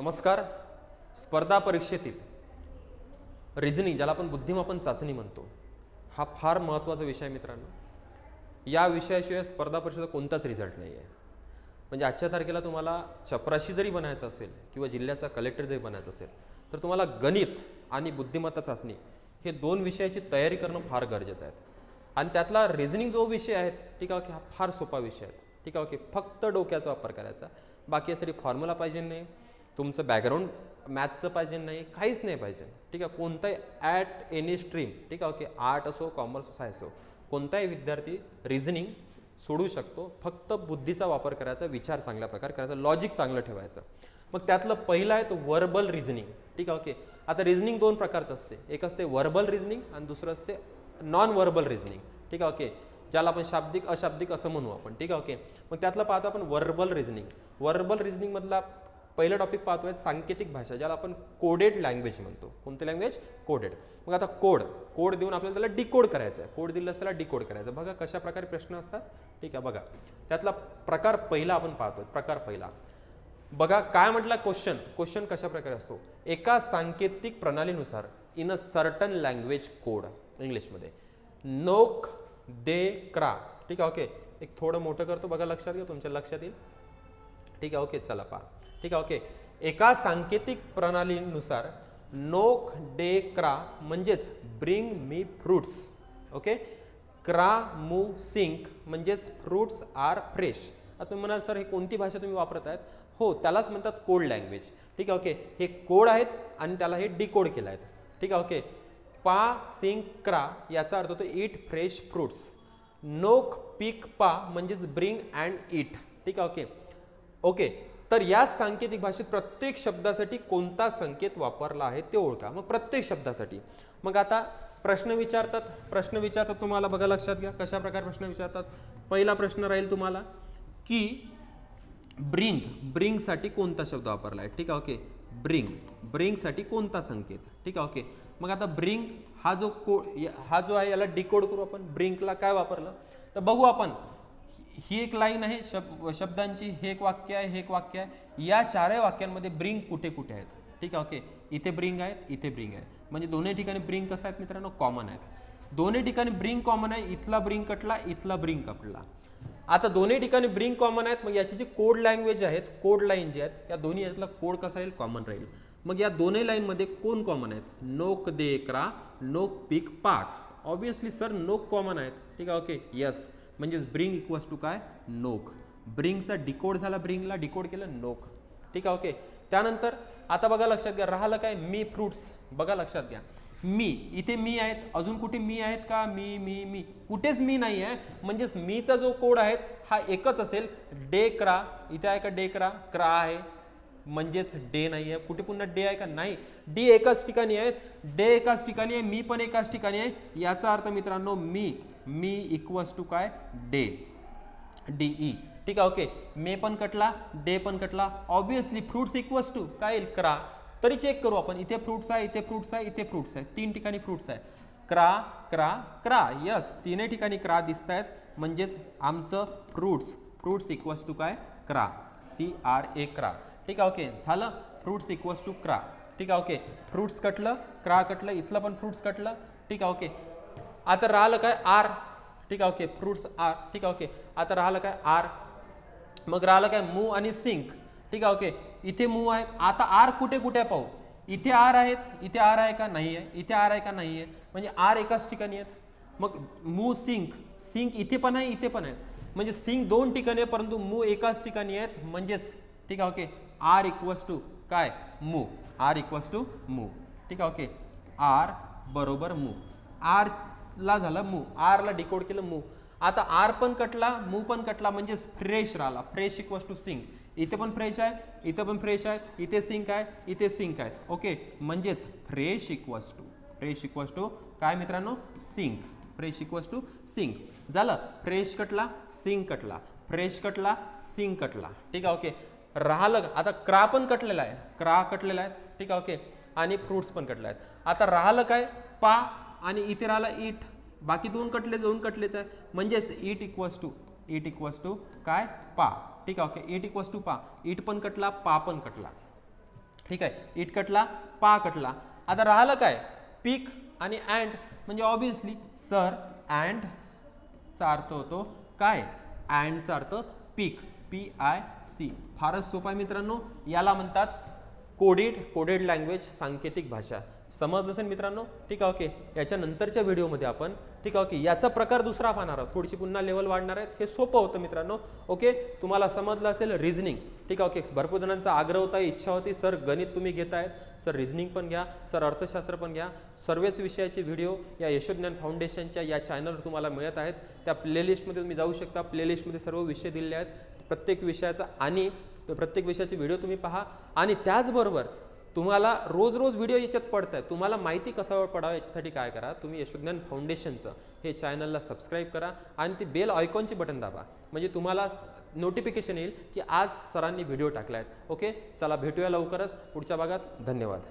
नमस्कार. स्पर्धा परीक्षेतील रिझनिंग ज्याला आपण बुद्धिमापन चाचणी म्हणतो हा फार महत्त्वाचा विषय आहे मित्रांनो. या विषयाशिवाय स्पर्धा परीक्षेचा कोणताच रिझल्ट नाही आहे म्हणजे आजच्या तारखेला तुम्हाला चपराशी जरी बनायचं असेल किंवा जिल्ह्याचा कलेक्टर जरी बनायचं असेल तर तुम्हाला गणित आणि बुद्धिमत्ता चाचणी हे दोन विषयाची तयारी करणं फार गरजेचं आहे. आणि त्यातला रिझनिंग जो विषय आहे ठीक आहे की हा फार सोपा विषय आहे. ठीक आहे ओके फक्त डोक्याचा वापर करायचा. बाकी यासाठी फॉर्म्युला पाहिजे नाही. तुमचं बॅकग्राऊंड मॅथचं पाहिजे नाही काहीच नाही पाहिजे. ठीक आहे कोणताही ॲट एनी स्ट्रीम ठीक आहे ओके आर्ट असो कॉमर्स सायन्स असो कोणताही विद्यार्थी रिझनिंग सोडू शकतो. फक्त बुद्धीचा वापर करायचा विचार चांगल्या प्रकारे करायचा लॉजिक चांगलं ठेवायचं. मग त्यातलं पहिलं आहे तो वर्बल रिझनिंग ठीक आहे ओके. आता रिझनिंग दोन प्रकारचं असते. एक असते वर्बल रिझनिंग आणि दुसरं असते नॉन वर्बल रिझनिंग ठीक आहे ओके. ज्याला आपण शाब्दिक अशाब्दिक असं म्हणू आपण ठीक आहे ओके. मग त्यातलं पाहतो आपण वर्बल रिझनिंग वर्बल रिझनिंगमधला पहिलं टॉपिक पाहतोय सांकेतिक भाषा ज्याला आपण कोडेड लँग्वेज म्हणतो. कोणती लँग्वेज कोडेड मग आता कोड कोड देऊन आपल्याला त्याला डिकोड करायचं आहे कोड दिलं त्याला डिकोड करायचं बघा कशा प्रकारे प्रश्न असतात. ठीक आहे बघा. त्यातला प्रकार पहिला आपण पाहतोय. प्रकार पहिला. बघा काय म्हटला क्वेश्चन क्वेश्चन कशा प्रकारे असतो? एका सांकेतिक प्रणालीनुसार in a certain language code इंग्लिशमध्ये. नोक दे क्रा. ठीक आहे ओके. एक थोडं मोठं करतो. बघा लक्षात घ्या तुमच्या लक्षात येईल. ठीक आहे ओके चला पहा. ठीक आहे ओके एका सांकेतिक प्रणालीनुसार नोक डे क्रा म्हणजेच ब्रिंग मी फ्रुट्स ओके क्रा मू सिंक म्हणजेच फ्रुट्स आर फ्रेश आता तुम्ही म्हणाल सर हे कोणती भाषा तुम्ही वापरत आहेत हो त्यालाच म्हणतात कोड लँग्वेज ठीक आहे ओके हे कोड आहेत आणि त्याला हे डिकोड केलं आहेत. ठीक आहे ओके पा सिंक क्रा याचा अर्थ होतो इट फ्रेश फ्रुट्स नोक पिक पा म्हणजेच ब्रिंग अँड इट ठीक आहे ओके ओके तर याच सांकेतिक भाषेत प्रत्येक शब्दासाठी कोणता संकेत वापरला आहे ते ओळखा. मग प्रत्येक शब्दासाठी. मग आता प्रश्न विचारतात. प्रश्न विचारतात तुम्हाला बघा लक्षात घ्या कशा प्रकारे प्रश्न विचारतात. पहिला प्रश्न राहील तुम्हाला की ब्रिंग ब्रिंगसाठी कोणता शब्द वापरला आहे? ठीक आहे ओके. ब्रिंग ब्रिंगसाठी कोणता संकेत? ठीक आहे ओके. मग आता ब्रिंग हा जो को हा जो आहे याला डिकोड करू आपण. ब्रिंकला काय वापरलं? तर बघू आपण. ही एक लाईन आहे शब शब्दांची हे एक वाक्य आहे हे एक वाक्य आहे. या चारही वाक्यांमध्ये ब्रिंग कुठे कुठे आहेत? ठीक आहे ओके. इथे ब्रिंग आहेत इथे ब्रिंग आहे म्हणजे दोन्ही ठिकाणी ब्रिंग कसं आहेत मित्रांनो? कॉमन आहेत. दोन्ही ठिकाणी ब्रिंग कॉमन आहे इथला ब्रिंग कटला इथला ब्रिंग कटला आता दोन्ही ठिकाणी ब्रिंग कॉमन आहेत मग याची जी कोड लँग्वेज आहेत कोड लाईन जी आहेत या दोन्ही यातला कोड कसा राहील? कॉमन राहील. मग या दोन्ही लाईनमध्ये कोण कॉमन आहेत? नोक देकरा नोक पिक पाक ऑब्विसली सर नोक कॉमन आहेत. ठीक आहे ओके. यस म्हणजेच ब्रिंग इक्वल्स टू काय? नोक. ब्रिंगचा डिकोड झाला ब्रिंगला डिकोड केलं नोक. ठीक आहे ओके त्यानंतर आता बघा लक्षात घ्या राहिलं काय? मी फ्रुट्स बघा लक्षात घ्या. मी इथे मी आहेत. अजून कुठे मी आहेत का? मी मी मी. कुठेच मी नाही आहे म्हणजेच मीचा जो कोड आहे हा एकच असेल. डे क्रा. इथे आहे का डे क्रा? क्रा आहे. म्हणजेच डे नाही आहे कुठे पुन्हा डे आहे का? नाही. डी एकाच ठिकाणी आहेत. डे एकाच ठिकाणी आहे. मी पण एकाच ठिकाणी आहे. याचा अर्थ मित्रांनो मी मी इक्वल्स टू काय? डे डी ई ठीक आहे ओके मे पण कटला डे पण कटला. ऑब्विसली फ्रुट्स इक्वल्स टू काय येईल? क्रा. तरी चेक करू आपण. इथे फ्रुट्स आहे इथे फ्रुट्स आहे इथे फ्रुट्स आहे. तीन ठिकाणी फ्रुट्स आहे. क्रा क्रा क्रा. यस तीनही ठिकाणी क्रा दिसत आहेत म्हणजेच आमचं फ्रुट्स फ्रुट्स इक्वल्स टू काय? क्रा. सी आर ए क्रा. ठीक आहे ओके झालं. फ्रुट्स इक्वल्स टू क्रा. ठीक आहे ओके फ्रुट्स कटलं क्रा कटलं. इथलं पण फ्रुट्स कटलं. ठीक आहे ओके आता राहिलं काय आर? ठीक आहे ओके. फ्रुट्स आर ठीक आहे ओके. आता राहिलं काय आर? मग राहिलं काय मू आणि सिंक. ठीक आहे ओके. इथे मू आहे. आता आर कुठे कुठे पाहू? इथे आर आहेत. इथे आर आहे का? नाही आहे. इथे आर आहे का? नाही आहे. म्हणजे आर एकाच ठिकाणी आहेत. मग मू सिंक. सिंक इथे पण आहे इथे पण आहे. म्हणजे सिंक दोन ठिकाणी आहे परंतु मू एकाच ठिकाणी आहेत. म्हणजेच ठीक आहे ओके. आर इक्वल्स टू काय? मू. आर इक्वल्स टू मू. ठीक आहे ओके. आर बरोबर मू. आर ला झालं मू. आरला डिकोड केलं मू. आता आर पण कटला मू पण कटला म्हणजेच फ्रेश राहिला. फ्रेश इक्वल्स टू सिंक इथे पण फ्रेश आहे इथे पण फ्रेश आहे इथे सिंक आहे इथे सिंक आहे. ओके म्हणजेच fresh equals to fresh equals to काय मित्रांनो? सिंक फ्रेश इक्वल्स टू सिंक झालं. फ्रेश कटला सिंक कटला. फ्रेश कटला सिंक कटला. ठीक आहे ओके राहिलं आता क्रा पण कटलेला आहे. क्रा कटलेला आहे. ठीक आहे ओके आणि फ्रुट्स पण कटले आहेत. आता राहिलं काय? पा आणि इथे राहिला इट बाकी दोन कटले दोन कटलेच आहे. म्हणजेच eat equals to eat equals to काय? पा. ठीक आहे ओके. इट इक्वल्स टू पा. इट पण कटला पा पण कटला. ठीक आहे. इट कटला पा कटला. आता राहिलं काय? पीक आणि अँड म्हणजे ऑब्विसली सर अँडचा अर्थ होतो काय? अँडचा अर्थ पीक. पी आय सी फारच सोपा आहे मित्रांनो. याला म्हणतात कोडेड कोडेड लँग्वेज सांकेतिक भाषा. समजलं असेल मित्रांनो ठीक आहे ओके. याच्यानंतरच्या व्हिडिओमध्ये आपण ठीक आहे ओके याचा प्रकार दुसरा पाहणार आहोत. थोडीशी पुन्हा लेवल वाढणार आहेत. हे सोपं होतं मित्रांनो ओके. तुम्हाला समजलं असेल रिझनिंग ठीक आहे ओके. भरपूर जणांचा आग्रह होता इच्छा होती सर गणित तुम्ही घेतायत सर रिझनिंग पण घ्या. सर अर्थशास्त्र पण घ्या. सर्वच विषयाचे व्हिडिओ या यशोज्ञान फाउंडेशनच्या या चॅनलवर तुम्हाला मिळत आहेत. त्या प्लेलिस्टमध्ये तुम्ही जाऊ शकता. प्लेलिस्टमध्ये सर्व विषय दिलेले आहेत. प्रत्येक विषयाचा आणि तर प्रत्येक विषयाचे व्हिडिओ तुम्ही पहा. आणि त्याचबरोबर तुम्हाला रोज रोज व्हिडिओ याच्यात पडत आहे तुम्हाला माहिती कसावर पडावं याच्यासाठी काय करा? तुम्ही यशोज्ञान फाउंडेशनचं हे चॅनलला सबस्क्राईब करा आणि ती बेल आयकॉनची बटन दाबा. म्हणजे तुम्हाला नोटिफिकेशन येईल की आज सरांनी व्हिडिओ टाकला आहेत ओके? चला भेटूया लवकरच. पुढच्या भागात धन्यवाद.